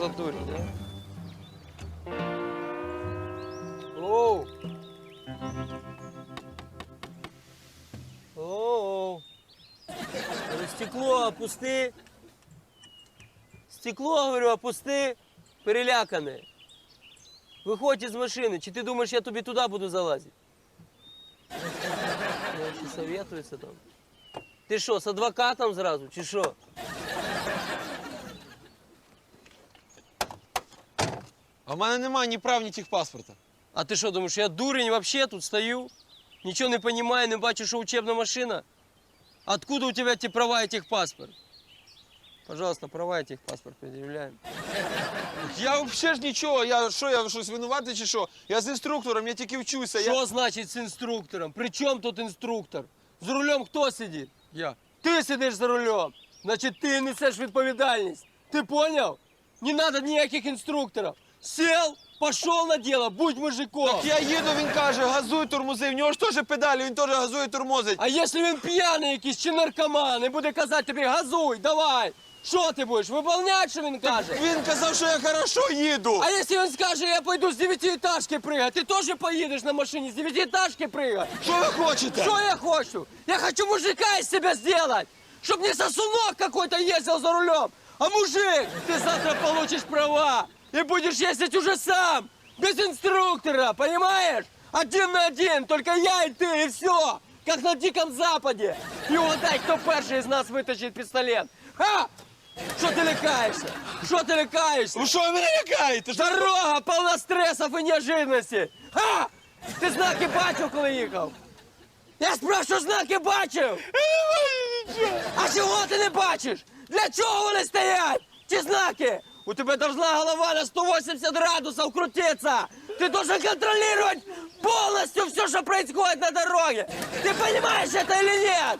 за дурень, да? Оу! Оу! Стекло опусти. Стекло, говорю, опусти. Перелякане. Виходь із машини. Чи ти думаєш, я тобі туди буду залазити? Ну, советується там? Ти що, з адвокатом зразу, чи що? А в мене немає ні прав, ні техпаспорта. А ти що, думаєш, я дурень вообще тут стою? Нічого не розумію, не бачу, що учебна машина? Откуда у тебя ті права і техпаспорт? Пожалуйста, права і техпаспорт пред'являємо. Я взагалі ж нічого, я що, я щось винуватий чи що? Я з інструктором, я тільки вчуся. Я... Значить з інструктором? При чому тут інструктор? За рулем хто сидить? Я. Ти сидиш за рулем. Значить, ти несеш відповідальність. Ти поняв? Не треба ніяких інструкторів. Сел, пішов на діло, будь мужиком. Я їду, він каже, газуй, тормози. В нього ж теж педалі, він теж газує, тормозить. А якщо він п'яний якийсь чи наркоман і буде казати тобі газуй, давай. Що ти будеш? Виповняти, що він каже? Він казав, що я хорошо їду. А якщо він скаже, я пойду з дев'ятиэтажки пригати, ти теж поїдеш на машині з дев'ятиэтажки пригати? Що ви хочете? Что я хочу? Я хочу мужика из себя сделать, чтобы не сосунок какой-то ездил за рулем, а мужик. Ты завтра получишь права и будешь ездить уже сам, без инструктора, понимаешь? Один на один, только я и ты, и все. Как на Диком Западе. И угадай, кто первый из нас вытащит пистолет. Ха! Что ты лякаешься? Что ты лякаешься? Ви що ви мене лякаєте? Що? Дорога полна стресів і неожиданностей. Ха! Ти знаки бачив, коли їхав? Я спрашиваю, знаки бачив? А чого ти не бачиш? Для чого вони стоять? Ті знаки? У тебе должна голова на 180 градусов крутиться. Ты должен контролировать полностью все, что происходит на дороге. Ты понимаешь это или нет?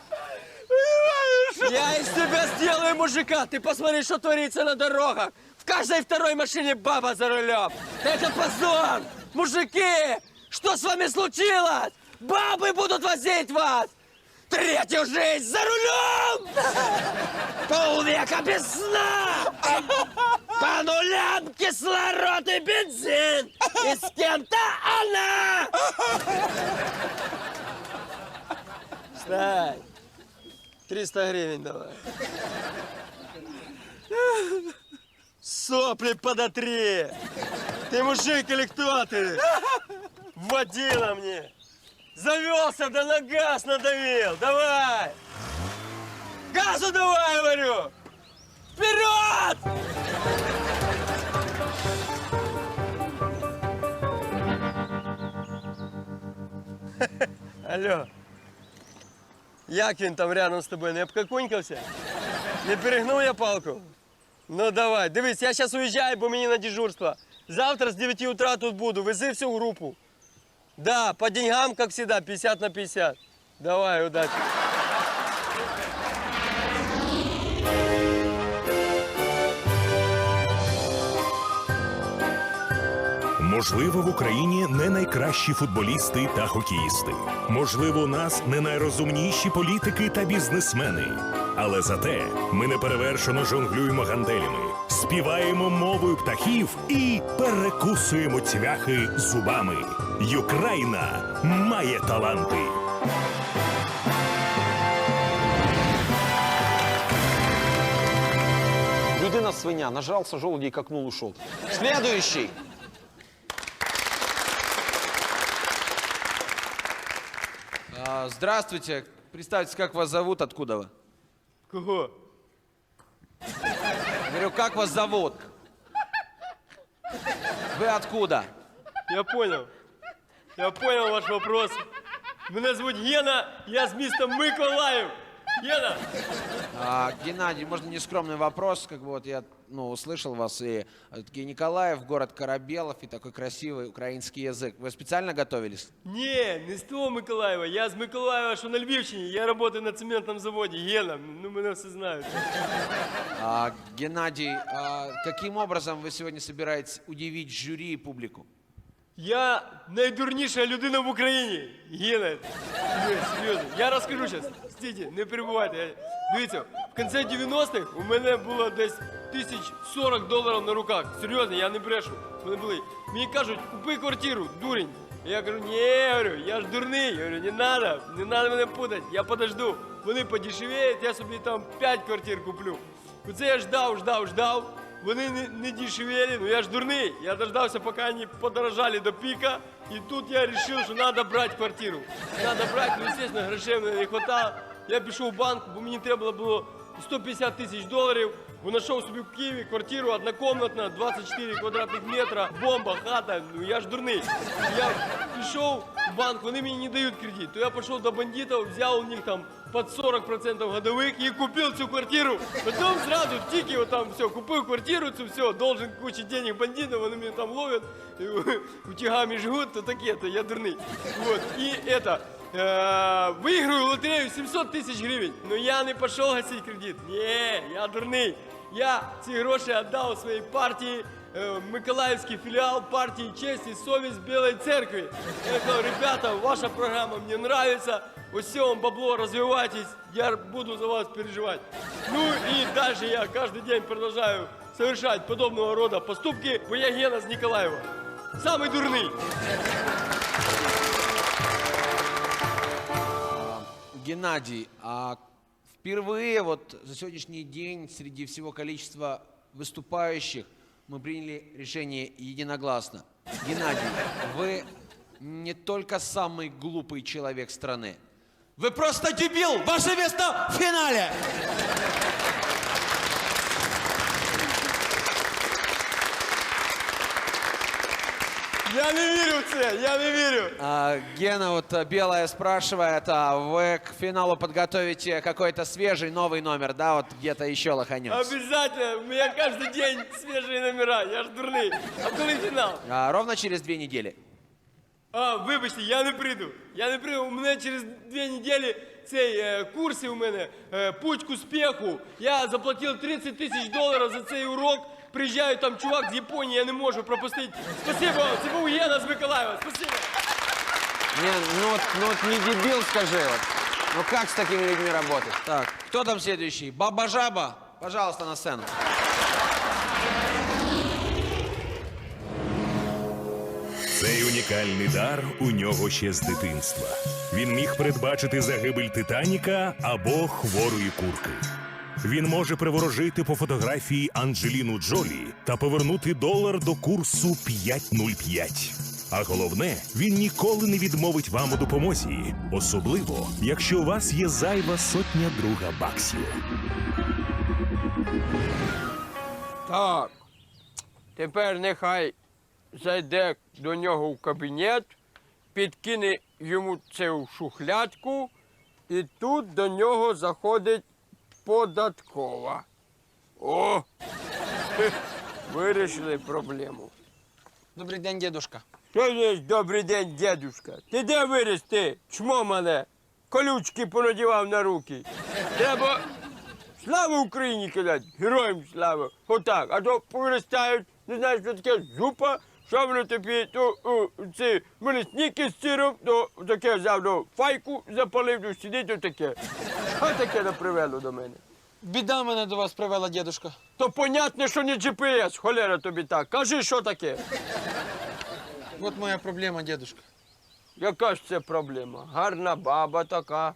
Я из тебя сделаю мужика. Ты посмотри, что творится на дорогах. В каждой второй машине баба за рулем. Это позор. Мужики, что с вами случилось? Бабы будут возить вас. Третью жизнь за рулем! Полвека без сна! По нулям кислород и бензин! И с кем-то она! Стай! 300 гривен давай. Сопли подотри! Ты мужик или кто ты? Водила мне! Завелся, да на газ надавил! Давай! Газу давай, говорю! Вперед! Алло. Як він там рядом з тобою? Не обкакунькався? Не перегнув я палку? Ну давай, дивись, я зараз уїжджаю, бо мені на дежурство. Завтра з 9 утра тут буду, вези всю групу. Да, по деньгам, как всегда, 50 на 50. Давай, удачи. Можливо, в Україні не найкращі футболісти та хокеїсти. Можливо, у нас не найрозумніші політики та бізнесмени. Але зате ми неперевершено жонглюємо ганделями, співаємо мовою птахів і перекусуємо цвяхи зубами. Юкраїна має таланти. Людина свиня, нажрался желудей, какнул, ушел. Следующий. А, Здравствуйте. Представьтесь, как вас зовут, откуда вы? Кого? Говорю, как вас зовут? Вы откуда? Я понял. Я понял ваш вопрос. Мене звуть Гена, я з міста Миколаїв. Гена! А, Геннадий, можно нескромный вопрос? Как бы вот я ну, услышал вас, и э, такие Николаев, город Корабелов, и такой красивый украинский язык. Вы специально готовились? Ні, не з того Миколаєва. Я з Миколаєва, що на Львівщині. Я працюю на цементному заводі. Гена, ну мене все знають. А, Геннадий, а каким образом вы сегодня собираетесь удивить жюри и публику? Я найдурніша людина в Україні. Гена. Ні, серйозно. Я розкажу зараз. Стійте, не перебувайте. Я- Дивіться, в кінці 90-х у мене було десь тисяч 40 доларів на руках. Серйозно, я не брешу. Вони були. Мені кажуть, купи квартиру, дурень. Я кажу, ні, говорю, я ж дурний. Я говорю, не надо, не надо мене путати, я подожду. Вони подешевеють, я собі там 5 квартир куплю. Оце я ждав, ждав, ждав. Вони не, не дешевели, ну я ж дурний. Я дождався, поки вони подорожали до піка. І тут я вирішив, що треба брати квартиру. Треба брати, ну, звісно, грошей мені не вистачало. Я пішов в банк, бо мені треба було 150 тисяч доларів. Бо знайшов собі в Києві квартиру однокомнатна, 24 квадратних метра, бомба, хата. Ну я ж дурний. Я пішов в банк, вони мені не дають кредит. То я пішов до бандитів, взяв у них там під 40% годових і купив цю квартиру. Потім зразу тільки от там все, купив квартиру, це все, должен кучу денег бандитів, вони мене там ловлять, утягами жгут, то таке, то я дурний. Вот. І это, Виграю лотерею 700 тисяч гривень. Ну я не пішов гасити кредит. Ні, я дурний. Я ці гроші віддав своїй партії, е, Миколаївський філіал партії честь совість Білої церкви. Я кажу, ребята, ваша програма мені подобається. Ось вам бабло, розвивайтесь, я буду за вас переживати. Ну і далі я кожен день продовжую совершать подобного рода поступки, бо я Гена з Ніколаєва. Самий дурний. Геннадий, а впервые вот за сегодняшний день среди всего количества выступающих мы приняли решение единогласно. Геннадий, вы не только самый глупый человек страны, вы просто дебил! Ваше место в финале! Я не вірю в це, я не вірю. А, Гена, вот а, Белая спрашивает, а вы к финалу подготовите какой-то свежий новый номер, да, вот где-то еще лоханется? Обязательно. У меня каждый день свежие номера. Я ж дурний. А коли фінал? А, ровно через две недели. А, вибачте, я не прийду. Я не прийду. У мене через дві неділі Цей е, у мене е, путь к успіху. Я заплатив 30 тисяч доларів за цей урок. Приїжджаю там чувак з Японії, я не можу пропустити. Спасибо. Це був Гена з Миколаєва. Спасибо. Не, ну вот, ну вот не дебил, скажи вот. Ну как с такими людьми работать? Так, кто там следующий? Баба Жаба, пожалуйста, на сцену. Цей унікальний дар у нього ще з дитинства. Він міг передбачити загибель Титаніка або хворої курки. Він може приворожити по фотографії Анджеліну Джолі та повернути долар до курсу 5.05. А головне, він ніколи не відмовить вам у допомозі, особливо якщо у вас є зайва сотня друга баксів. Так. Тепер нехай зайде до нього в кабінет, підкине йому в шухлядку, і тут до нього заходить податкова. О! Вирішили проблему. Добрый день, дедушка. Що є добрий день, дедушка? Ти де виріс ти? Чмо мене? Колючки понадівав на руки. Треба славу Україні казати, героям слава. Отак. А то повиростають, не знаєш, що таке зупа, що воно тобі, то ці мене з сиром, то таке взяв до файку, запалив, то сидить, то таке. Що таке не привело до мене? Біда мене до вас привела, дедушка. То понятно, що не GPS, холера тобі так. Кажи, що таке? Вот моя проблема, дедушка. Яка ж це проблема? Гарна баба така,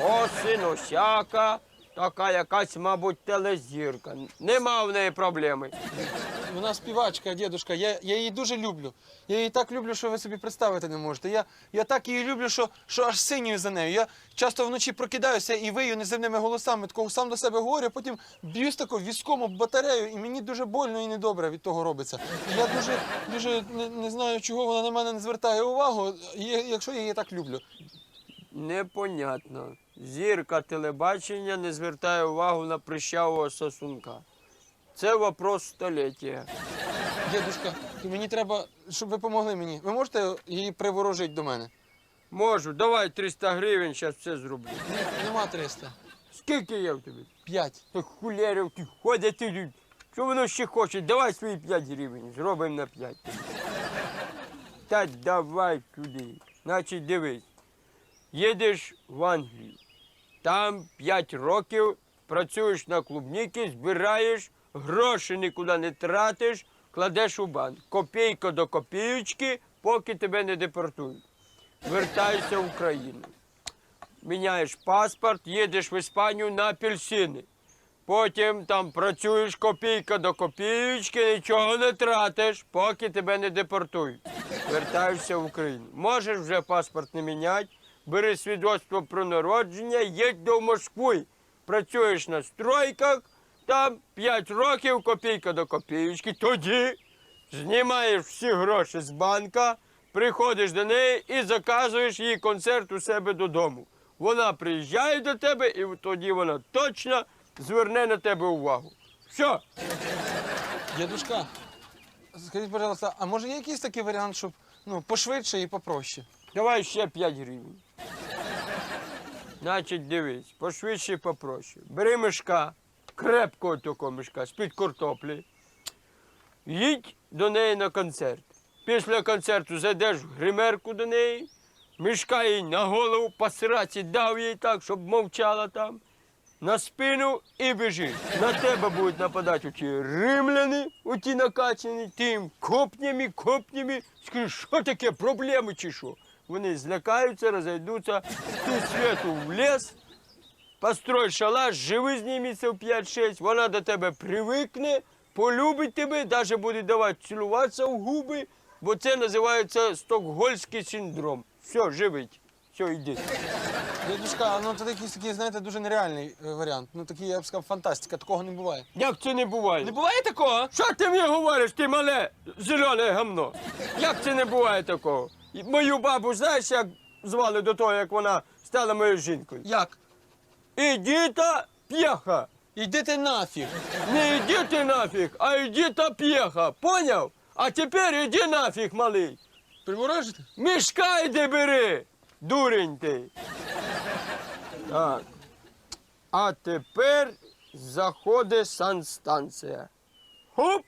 оси, носяка, така якась, мабуть, телезірка. Нема в неї проблеми. Вона співачка, дедушка. Я, я її дуже люблю. Я її так люблю, що ви собі представити не можете. Я, я так її люблю, що, що аж синію за нею. Я часто вночі прокидаюся і вию неземними голосами, такого сам до себе говорю, а потім б'юсь тако візком батарею, і мені дуже больно і недобре від того робиться. Я дуже, дуже не, не знаю, чого вона на мене не звертає увагу, якщо я її так люблю. Непонятно. Зірка телебачення не звертає увагу на прищавого сосунка. Це вопрос століття. Дедушка, то мені треба, щоб ви помогли мені. Ви можете її приворожити до мене? Можу, давай 300 гривень, зараз все зроблю. Ні, нема 300. Скільки є в тобі? П'ять. Та хулерів ти ходять люди. Що воно ще хоче? Давай свої 5 гривень, зробимо на 5. Та давай сюди. Значить, дивись. Їдеш в Англію. Там 5 років працюєш на клубніки, збираєш гроші нікуди не тратиш, кладеш у банк. Копійка до копійочки, поки тебе не депортують. Вертаєшся в Україну. Міняєш паспорт, їдеш в Іспанію на апельсини. Потім там працюєш копійка до копійочки, нічого не тратиш, поки тебе не депортують. Вертаєшся в Україну. Можеш вже паспорт не міняти, бери свідоцтво про народження, їдь до Москви. Працюєш на стройках, там 5 років копійка до копійочки. Тоді знімаєш всі гроші з банка, приходиш до неї і заказуєш їй концерт у себе додому. Вона приїжджає до тебе, і тоді вона точно зверне на тебе увагу. Все. Дідушка, скажіть, пожалуйста, а може є якийсь такий варіант, щоб ну, пошвидше і попроще? Давай ще 5 гривень. Значить, дивись, пошвидше і попроще. Бери мішка, крепкого такого мішка, з-під картоплі. Їдь до неї на концерт. Після концерту зайдеш в гримерку до неї, мішка їй на голову, по сраці дав їй так, щоб мовчала там. На спину і біжиш. На тебе будуть нападати оті римляни, оті накачані, ти їм копнями, копнями. Скажи, що таке, проблеми чи що? Вони злякаються, розійдуться, ти світу в ліс, построй шалаш, живи з ним місяців 5-6, вона до тебе привикне, полюбить тебе, навіть буде давати цілуватися в губи, бо це називається стокгольський синдром. Все, живить. Все, йди. Дідушка, ну це якийсь такий, знаєте, дуже нереальний е, варіант. Ну такий, я б сказав, фантастика, такого не буває. Як це не буває? Не буває такого? Що ти мені говориш, ти мале зелене гамно? Як це не буває такого? І Мою бабу знаєш, як звали до того, як вона стала моєю жінкою? Як? Ідіта п'єха. Йди ти нафіг. Не іди ти нафіг, а ідіта п'єха. Поняв? А тепер іди нафіг, малий. Приворожите? Мішка йди бери, дурень ти. Так. А тепер заходить санстанція. Хоп!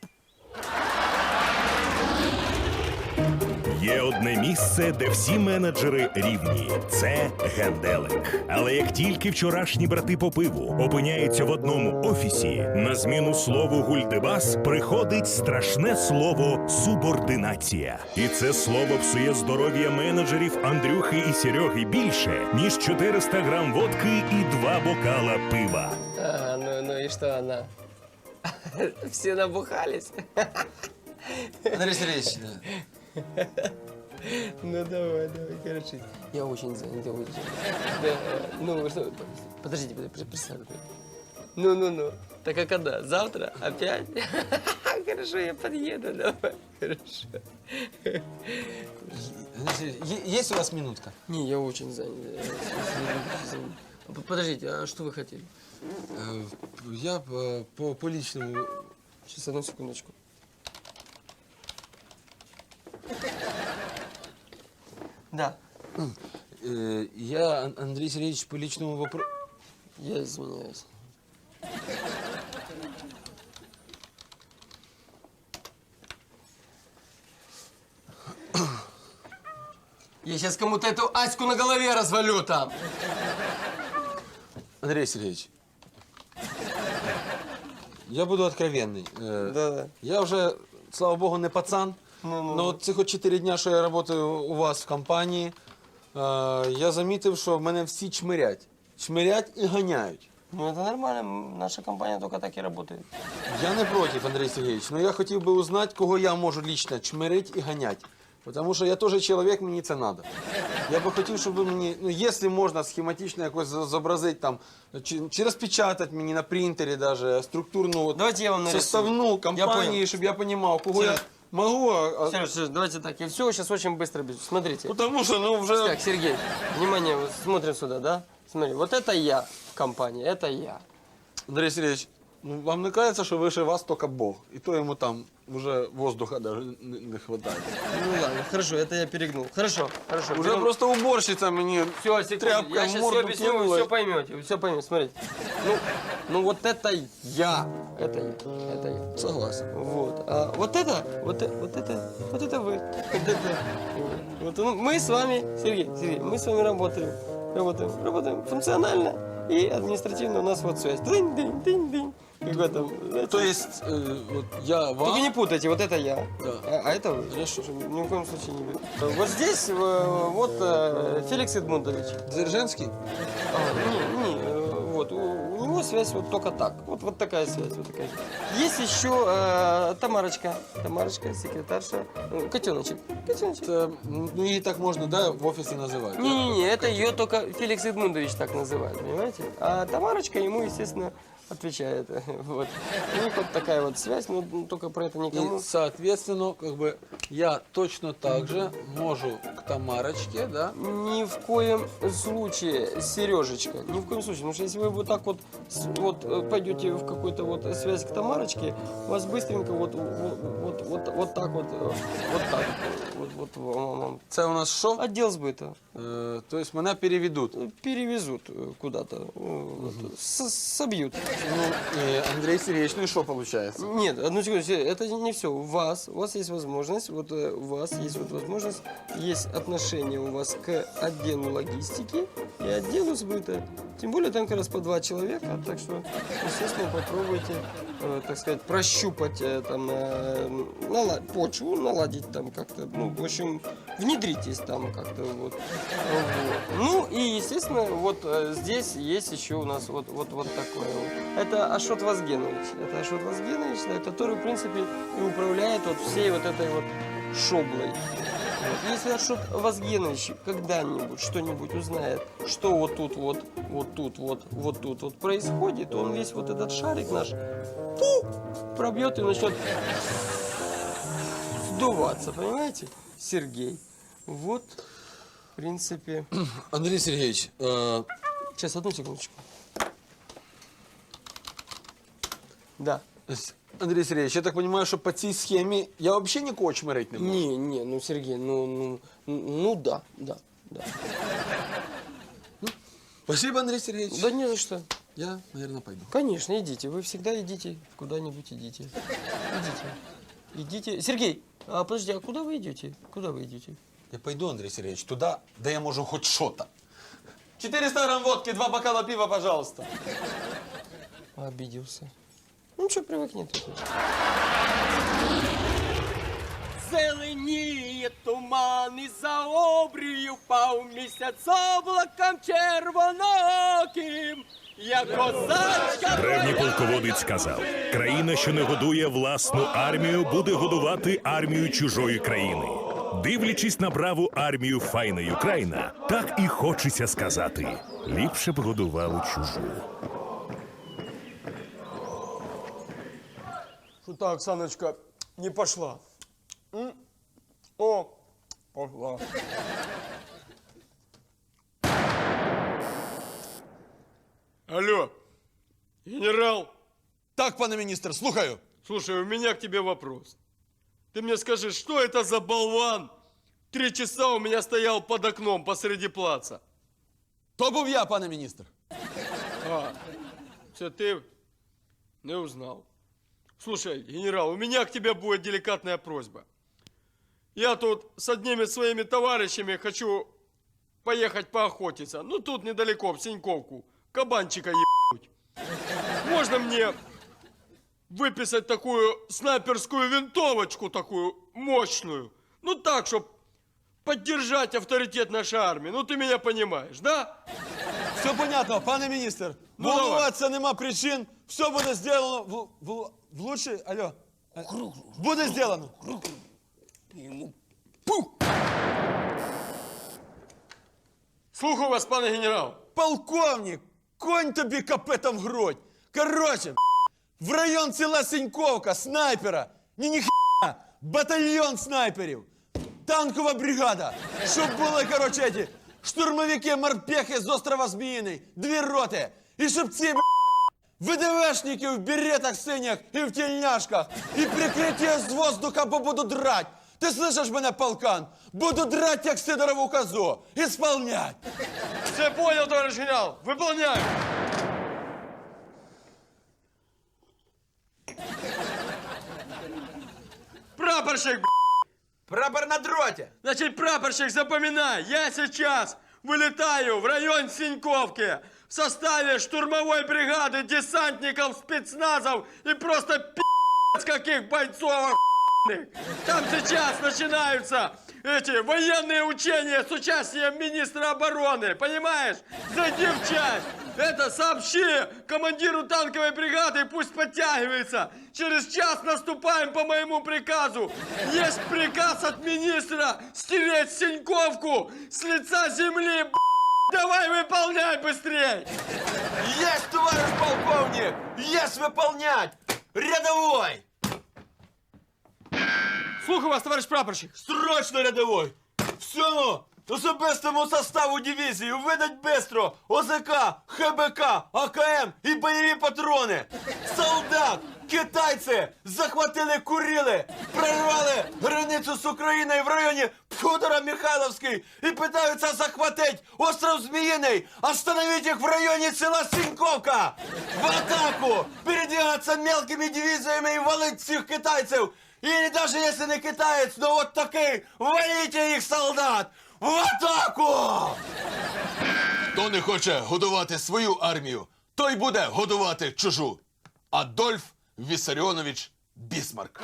Є одне місце, де всі менеджери рівні. Це генделик. Але як тільки вчорашні брати по пиву опиняються в одному офісі, на зміну слову гульдебас приходить страшне слово субординація. І це слово псує здоров'я менеджерів Андрюхи і Сереги більше ніж 400 грам водки і два бокала пива. А, ну, ну и что она? Все набухались? Андрій Сергійович, Ну давай, давай, хорошо. Я очень занят, я очень занят. Да, э, ну что, подождите, подождите, присядьте. Ну, ну, ну. Так а когда? Завтра? Опять? Хорошо, я подъеду, давай. Хорошо. є у вас минутка? Не, я очень занят. Подождите, а что вы хотели? Е, Я е, по, по лічному. Сейчас, одну секундочку. Да, Е, Я, Ан- Андрій Сергійович, по лічному вопросу. я извиняюсь. Я сейчас кому-то эту Аську на голове развалю там. Андрій Сергійович. Я буду откровенний. Е, Да-да. Я вже, слава Богу, не пацан. Ну-ну. Но от цих от 4 дня, що я працюю у вас в компанії, е, я замітив, що мене всі чмирять. Чмирять і ганяють. Ну это нормально, наша компания только так и работает. Я не проти, Андрій Сергійович, але я хотів би узнати, кого я можу лічно чмирить і ганять. Тому що я теж чоловік, мені це треба. Я би хотів, щоб ви мені, ну, якщо можна схематично якось зобразити там, чи, чи розпечатати мені на принтері даже структурну от, Давайте я вам нарисую. составну Я компанії, понял. щоб я розумів, кого я Сереж. можу. А, а, Сереж, Сереж, давайте так, я все сейчас очень быстро без. Смотрите. тому що ну, вже... Так, Сергей, внимание, вот смотрим сюда, да? Смотри, вот это я в компании, это я. Андрій Сергійович, ну, вам не кажеться, що вище вас тільки Бог, і то йому там вже воздуха даже не, не вистачає. Ну ладно, хорошо, это я перегнул. Хорошо, хорошо. Уже просто уборщиця мені все, секунду, тряпкой я в сейчас морду все объясню, вы кинула. все поймете, вы все поймете. Смотрите, ну, ну вот это я, это я, это я. Согласен. Вот, а вот это, вот, это- вот это, вот это вы. Вот это вы. Вот, ну, мы с вами, Сергей, Сергей, мы с вами работаем, работаем, работаем функционально и административно у нас вот связь. Дынь, дынь, дынь, дынь. Как в этом, знаете? То есть, э, вот я Только вам... не путайте, вот это я, Да. а, а это вы. Чтобы Ни в коем случае не вы. Вот здесь э, вот э, Феликс Эдмундович. Дзержинский? А, не, не, э, вот, у, у него связь вот только так. Вот, вот такая связь, вот такая. Есть еще э, Тамарочка. Тамарочка, секретарша. э, Котеночек. Котеночек. Это, ну, и так можно, да, в офисе называть? да? Не-не-не, это ее только Феликс Эдмундович так называет, понимаете? А Тамарочка ему, естественно, отвечает. Вот. У них вот такая вот связь, но только про это никому. И, соответственно, как бы я точно так же можу к Тамарочке, да? Ни в коем случае, Сережечка, ни в коем случае. Потому что если вы вот так вот, вот э, пойдете в какую-то вот связь к Тамарочке, у вас быстренько вот, вот, вот, вот, вот так вот, э, вот так, вот, вот, вам. Це у нас що? Отдел сбыта. Е, тобто мене переведуть. Перевезут э, куда-то, э, вот, собьют. Ну, і Андрій Сергійович, ну і що виходить? Нет, одну секунду, се- это не все. У вас, у вас есть возможность, вот э, у вас есть вот возможность, есть отношение у вас к отделу логистики и отделу сбыта. Тем более там как раз по два человека, так что, естественно, попробуйте, э, так сказать, прощупать э, там э, нала- почву, наладить там как-то, ну, в общем, внедритесь там как-то вот. Ну и, естественно, вот э, здесь есть еще у нас вот, вот, вот такое вот. Это Ашот Вазгенович. Это Ашот Вазгенович, да, который, в принципе, и управляет вот всей вот этой вот шоблой. Если Ашот Вазгенович когда-нибудь что-нибудь узнает, что вот тут вот, вот тут вот, вот тут вот происходит, он весь вот этот шарик наш пу, пробьет и начнет сдуваться, понимаете, Сергей? Вот, в принципе... Андрій Сергійович, е, Сейчас, одну секундочку. Да. Андрій Сергійович, я так розумію, що по цій схемі я взагалі нікого чмирити не можу. Не, не, ну, Сергей, ну, ну, ну да, да, да. Спасибо, Андрій Сергійович. Да не за что. Я, наверное, пойду. Конечно, идите. Вы всегда идите куда-нибудь идите. Идите. Идите. Сергей, а подожди, а куда вы идете? Куда вы идете? Я пойду, Андрій Сергійович, туди, де я можу хоч що-то. 400 грамм водки, два бокала пива, пожалуйста. Обиделся. Ну что, привыкни ты. Зеленіє туман і за обрію впав місяць облаком червоноким, як козачка. Древній полководець сказав: країна, що не годує власну армію, буде годувати армію чужої країни. Дивлячись на браву армію файна Україна, так і хочеться сказати: ліпше б годували чужу. Что-то Оксаночка не пошла. М? О, пошла. Алло, генерал, Так, пане міністр, слухаю. слушай, у меня к тебе вопрос. Ты мне скажи, что это за болван? Три часа у меня стоял под окном посреди плаца. То був я, пане міністр. А, це ты не узнал. Слушай, генерал, у меня к тебе будет деликатная просьба. Я тут с одними своими товарищами хочу поехать поохотиться. Ну, тут недалеко, в Синьковку. Кабанчика ебнуть. Можно мне выписать такую снайперскую винтовочку, такую мощную? Ну, так, чтобы поддержать авторитет нашей армии. Ну, ты меня понимаешь, да? Все понятно, пане міністр. Ну, Волнуватися нема причин. Все буде зроблено в, в, в лучший. Алло. Е, Буде зроблено. Слухаю вас, пане генерал. Полковник, конь тобі капетом в грудь. Короче, в район села Синьковка, снайпера. Ні, ні батальйон снайперів. Танкова бригада. Щоб були, короче, эти штурмовики морпехи з острова Зміїний. Дві роти. І щоб ці б**, ВДВшники в беретах синіх і в тельняшках. І прикриття з воздуха, бо буду драть. Ти слышиш мене, полкан? Буду драть, як Сидорову козу. Ісполнять. Все понял, товарищ генерал. Выполняю. Прапорщик, б***ь. Прапор на дроті. Значит, прапорщик, запоминай, я сейчас вылетаю в район Синьковки в составе штурмовой бригады десантников, спецназов и просто пи***ц каких бойцов охуенных. Там сейчас начинаются эти военные учения с участием министра обороны, понимаешь? Зайди в часть. Это сообщи командиру танковой бригады, пусть подтягивается. Через час наступаем по моему приказу. Есть приказ от министра стереть Синьковку с лица земли. Давай выполняй быстрей! Есть, товарищ полковник! Есть выполнять! Рядовой! Слухаю вас, товарищ прапорщик. Срочно рядовой! Всьому особистому составу дивізії видать бистро ОЗК, ХБК, АКМ і бойові патрони! Солдат! Китайці захватили Курили, прорвали границю з Україною в районі Федора Михайловський і питаються захватити остров Зміїний, остановить їх в районі села Сіньковка! В атаку! Передвигаться мелкими дивізіями і валить всіх китайців! Или даже если не китаец, но вот такой, валите їх, солдат! В атаку! Хто не хоче годувати свою армію, той буде годувати чужу. Адольф Вісаріонович Бісмарк.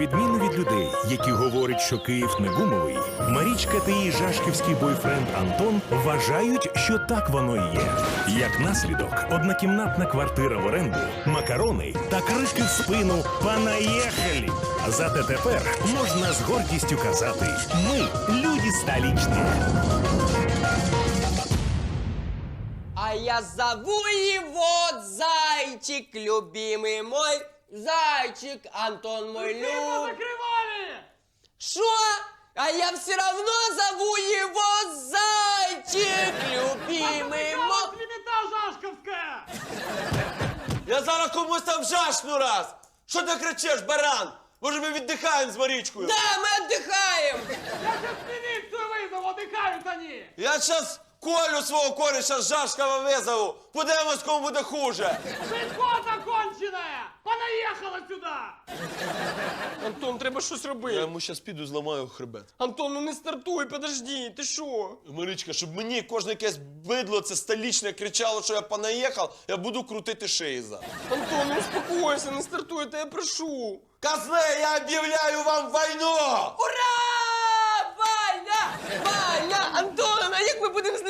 Відміну від людей, які говорять, що Київ не гумовий, Марічка та її жашківський бойфренд Антон вважають, що так воно і є. Як наслідок, однокімнатна квартира в оренду, макарони та крики в спину «Понаїхали!». Зате тепер можна з гордістю казати: ми люди столичні. А я зову его Зайчик, любимый мой Зайчик, Антон мой люб. закрывали! Что? А я все равно зову его Зайчик, любимый мой. Клевета Жашковская! Я зараз комусь там жашну раз! Що ти кричиш, баран? Може, ми віддихаємо з Марічкою? Да, мы отдыхаем. Я сейчас милицию вызову, отдыхают они! Я зараз Колю свого кореша з Жашкова визову. Подивимось, кому буде хуже. Шишко законченная! Понаехала сюда! Антон, треба щось робити. йому зараз піду зламаю хребет. Антон, ну не стартуй, подожди, ти що? Марічка, щоб мені кожне якесь бидло це столічне кричало, що я понаїхав, я буду крутити шиї за. Антон, ну успокойся, не стартуй, это я прошу. Козли, я об'являю вам війну! Ура! Ваня! Ваня! Антон, а як ми будемо з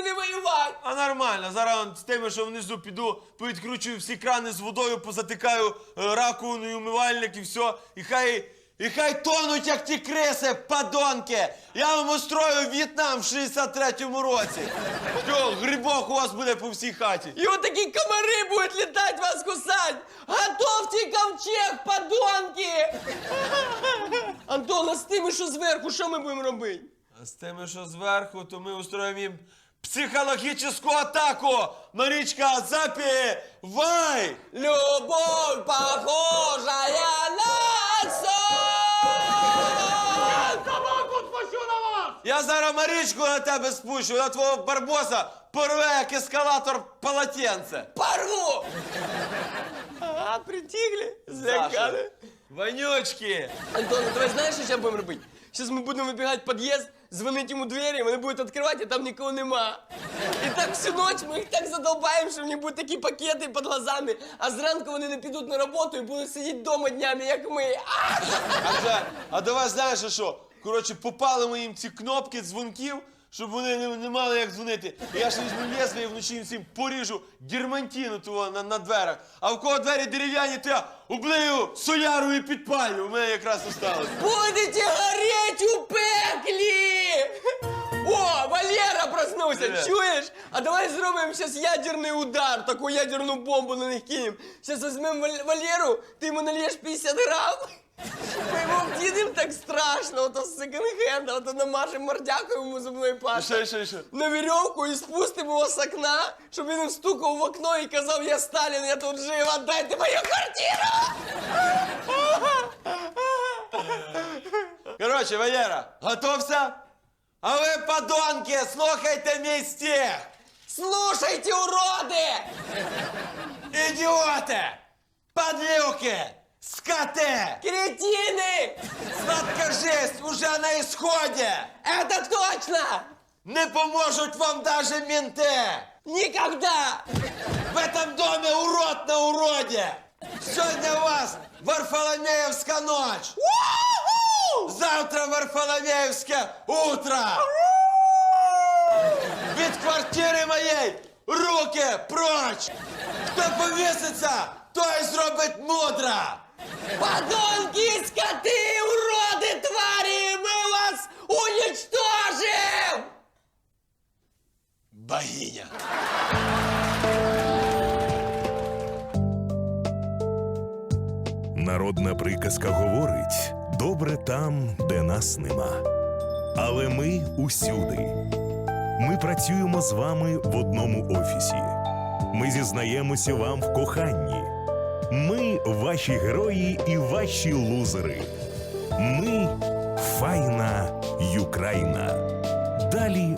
А нормально, зараз з тими, що внизу піду, повідкручую всі крани з водою, позатикаю е, раковину і умивальник і все. І хай, і хай тонуть, як ті криси, падонки! Я вам устрою В'єтнам в 63-му році. Все, грибок у вас буде по всій хаті. И вот такие комары будут летать вас кусать! Готовьте ковчег, подонки! Антон, а з тими, що зверху, що ми будемо робити? А з тими, що зверху, то ми устроїмо їм психологічну атаку! Марічка, запівай! Любовь, похожая на сон! Я зараз Марічку на тебе спущу, на твого барбоса порве як ескалатор полотенце. Порву! А, притихли, злякали. Вонючки! Антон, ну давай знаешь, что сейчас будем робити? Сейчас мы будем выбегать в подъезд, звонить ему двери, вони будуть відкривати, а там нікого нема. І так всю ночь ми їх так задолбаємо, що в них будуть такі пакети під глазами, а зранку вони не підуть на роботу і будуть сидіти вдома днями, як ми. А! А, це, а давай знаєш що? Коротше, попалимо їм ці кнопки дзвонків, щоб вони не, не мали як дзвонити. І я ж візьму лезвие і вночі їм всім поріжу дірмантіну того на, на дверах. А в кого двері дерев'яні, то я облию соляру і підпалю. У мене якраз осталось. Будете гореть у пеклі! О, Валера проснувся, Привет. чуєш? А давай зробимо зараз ядерний удар, таку ядерну бомбу на них кинемо. Зараз візьмемо Вал- Валеру, ти йому нальєш 50 грам. Йому вдінемо так страшно, ото з секонд-хенда, ото намажемо мордяку йому зубної пасти. Що, що, що? На веревку і спустимо його з окна, щоб він стукав в окно і казав, я Сталін, я тут жив, отдайте мою квартиру! Коротше, Валера, готовся? А ви, подонки, слухайте мій стих! Слушайте, уроди! Ідіоти! Падлюки! Скоты! Кретины! Сладкая жизнь уже на исходе! Это точно! Не поможут вам даже менты! Никогда! В этом доме урод на уроде! Сегодня у вас Варфоломеевская ночь! Завтра Варфоломеевское утро! Від квартири моєї руки прочь! Хто повіситься, той зробить мудро! Подонки, скоты, уроды, твари! Мы вас уничтожим! Богиня! Народна приказка говорить: добре там, де нас нема. Але ми усюди. Ми працюємо з вами в одному офісі. Ми зізнаємося вам в коханні. Ми ваші герої і ваші лузери. Ми файна Юкраїна. Далі